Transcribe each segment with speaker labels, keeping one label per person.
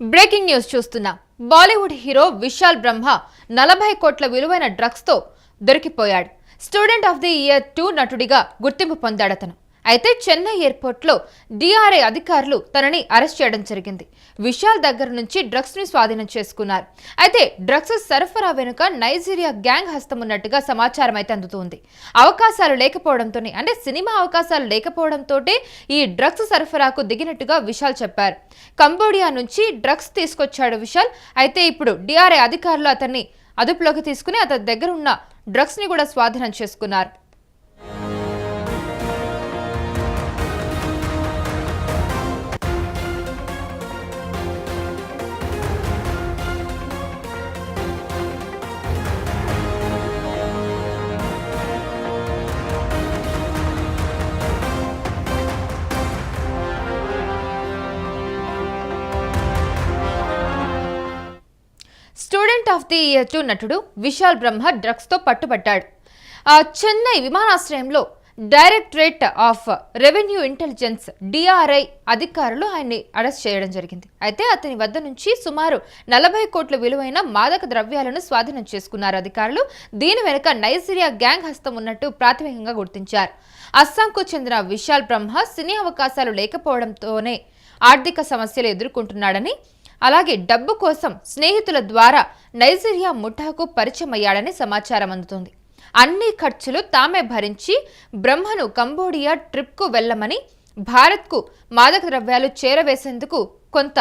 Speaker 1: Breaking news చూస్తున్నా. Bollywood hero Vishal బ్రహ్మ నలభై కోట్ల విలువైన డ్రగ్స్తో దొరికిపోయాడు. Student of the year two నటుడిగా గుర్తింపు పొందాడతను. అయితే చెన్నై ఎయిర్పోర్ట్లో డిఆర్ఐ అధికారులు తనని అరెస్ట్ చేయడం జరిగింది. విశాల్ దగ్గర నుంచి డ్రగ్స్ని స్వాధీనం చేసుకున్నారు. అయితే డ్రగ్స్ సరఫరా వెనుక నైజీరియా గ్యాంగ్ హస్తం ఉన్నట్టుగా సమాచారం అయితే అందుతుంది. అవకాశాలు లేకపోవడంతోనే అంటే సినిమా అవకాశాలు లేకపోవడంతో ఈ డ్రగ్స్ సరఫరాకు దిగినట్టుగా విశాల్ చెప్పారు. కంబోడియా నుంచి డ్రగ్స్ తీసుకొచ్చాడు విశాల్. అయితే ఇప్పుడు డిఆర్ఐ అధికారులు అతన్ని అదుపులోకి తీసుకుని అతని దగ్గర ఉన్న డ్రగ్స్ని కూడా స్వాధీనం చేసుకున్నారు. ఆఫ్ ది ఇయర్ టూ నటుడు విశాల్ బ్రహ్మ డ్రగ్స్తో పట్టుబట్టాడు ఆ చెన్నై విమానాశ్రయంలో directorate of revenue intelligence DRI అధికారులు ఆయన్ని అరెస్ట్ చేయడం జరిగింది. అయితే అతని వద్ద నుంచి సుమారు నలభై కోట్ల విలువైన మాదక ద్రవ్యాలను స్వాధీనం చేసుకున్నారు అధికారులు. దీని వెనుక నైజీరియా గ్యాంగ్ హస్తం ఉన్నట్టు ప్రాథమికంగా గుర్తించారు. అస్సాంకు చెందిన విశాల్ బ్రహ్మ సినీ అవకాశాలు లేకపోవడంతోనే ఆర్థిక సమస్యలు ఎదుర్కొంటున్నాడని అలాగే డబ్బు కోసం స్నేహితుల ద్వారా నైజీరియా ముఠాకు పరిచయం అయ్యాడని సమాచారం అందుతుంది. అన్ని ఖర్చులు తామే భరించి బ్రహ్మను కంబోడియా ట్రిప్కు వెళ్ళమని భారత్కు మాదక ద్రవ్యాలు చేరవేసేందుకు కొంత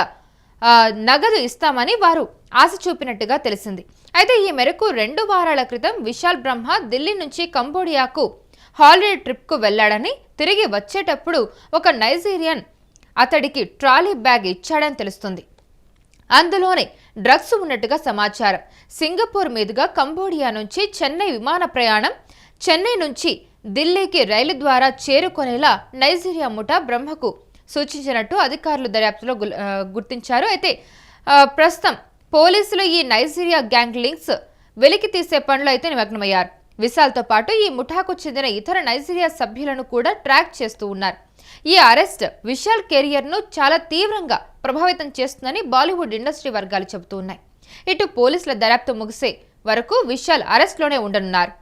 Speaker 1: నగదు ఇస్తామని వారు ఆశ చూపినట్టుగా తెలిసింది. అయితే ఈ మేరకు రెండు వారాల క్రితం విశాల్ బ్రహ్మ ఢిల్లీ నుంచి కంబోడియాకు హాలిడే ట్రిప్కు వెళ్ళాడని తిరిగి వచ్చేటప్పుడు ఒక నైజీరియన్ అతడికి ట్రాలీ బ్యాగ్ ఇచ్చాడని తెలుస్తుంది. అందులోనే డ్రగ్స్ ఉన్నట్టుగా సమాచారం. సింగపూర్ మీదుగా కంబోడియా నుంచి చెన్నై విమాన ప్రయాణం చెన్నై నుంచి ఢిల్లీకి రైలు ద్వారా చేరుకునేలా నైజీరియా ముఠా బ్రహ్మకు సూచించినట్టు అధికారులు దర్యాప్తులో గుల్- గుర్తించారు. అయితే ప్రస్తుతం పోలీసులు ఈ నైజీరియా గ్యాంగ్ లింక్స్ వెలికి తీసే పనులు అయితే నిమగ్నమయ్యారు. విశాల్తో పాటు ఈ ముఠాకు చెందిన ఇతర నైజీరియా సభ్యులను కూడా ట్రాక్ చేస్తూ ఉన్నారు. ఈ అరెస్ట్ విశాల్ కెరియర్ను చాలా తీవ్రంగా ప్రభావితం చేస్తుందని బాలీవుడ్ ఇండస్ట్రీ వర్గాలు చెబుతున్నాయి ఇటు పోలీసుల దర్యాప్తు ముగిసే వరకు విశాల్ అరెస్ట్లోనే ఉండనున్నారు.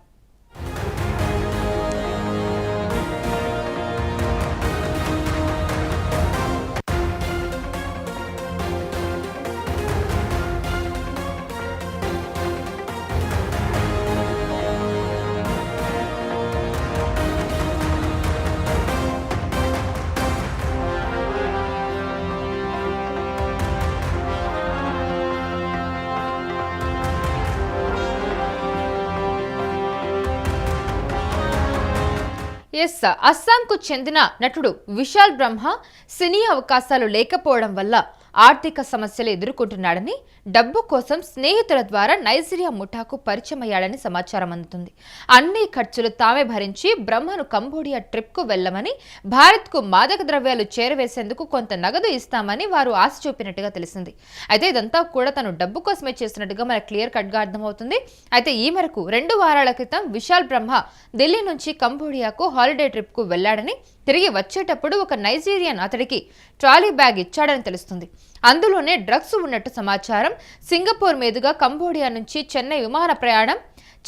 Speaker 1: ఎస్ అస్సాంకు చెందిన నటుడు విశాల్ బ్రహ్మ సినీ అవకాశాలు లేకపోవడం వల్ల ఆర్థిక సమస్యలు ఎదుర్కొంటున్నాడని డబ్బు కోసం స్నేహితుల ద్వారా నైజీరియా ముఠాకు పరిచయం అయ్యాడని సమాచారం అందుతుంది. అన్ని ఖర్చులు తామే భరించి బ్రహ్మను కంబోడియా ట్రిప్కు వెళ్ళమని భారత్కు మాదక ద్రవ్యాలు చేరవేసేందుకు కొంత నగదు ఇస్తామని వారు ఆశ చూపినట్టుగా తెలిసింది. అయితే ఇదంతా కూడా తను డబ్బు కోసమే చేస్తున్నట్టుగా మనకు క్లియర్ కట్గా అర్థమవుతుంది. అయితే ఈ మేరకు రెండు వారాల క్రితం విశాల్ బ్రహ్మ ఢిల్లీ నుంచి కంబోడియాకు హాలిడే ట్రిప్కు వెళ్ళాడని తిరిగి వచ్చేటప్పుడు ఒక నైజీరియన్ అతడికి ట్రాలీ బ్యాగ్ ఇచ్చాడని తెలుస్తుంది. అందులోనే డ్రగ్స్ ఉన్నట్టు సమాచారం సింగపూర్ మీదుగా కంబోడియా నుంచి చెన్నై విమాన ప్రయాణం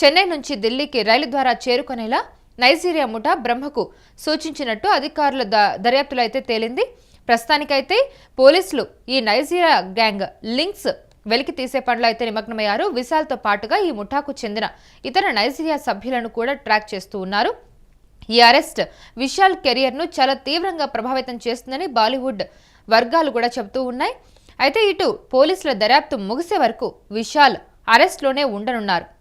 Speaker 1: చెన్నై నుంచి ఢిల్లీకి రైలు ద్వారా చేరుకునేలా నైజీరియా ముఠా బ్రహ్మకు సూచించినట్టు అధికారుల ద- దర్యాప్తులో అయితే తేలింది. ప్రస్తుతానికైతే పోలీసులు ఈ నైజీరియా గ్యాంగ్ లింక్స్ వెలికి తీసే పనులు అయితే నిమగ్నమయ్యారు. విశాల్తో పాటుగా ఈ ముఠాకు చెందిన ఇతర నైజీరియా సభ్యులను కూడా ట్రాక్ చేస్తూ ఉన్నారు. ఈ అరెస్ట్ విశాల్ కెరియర్ను చాలా తీవ్రంగా ప్రభావితం చేస్తుందని బాలీవుడ్ వర్గాలు కూడా చెబుతూ ఉన్నాయి. అయితే ఇటు పోలీసుల దర్యాప్తు ముగిసే వరకు విశాల్ అరెస్ట్లోనే ఉండనున్నారు.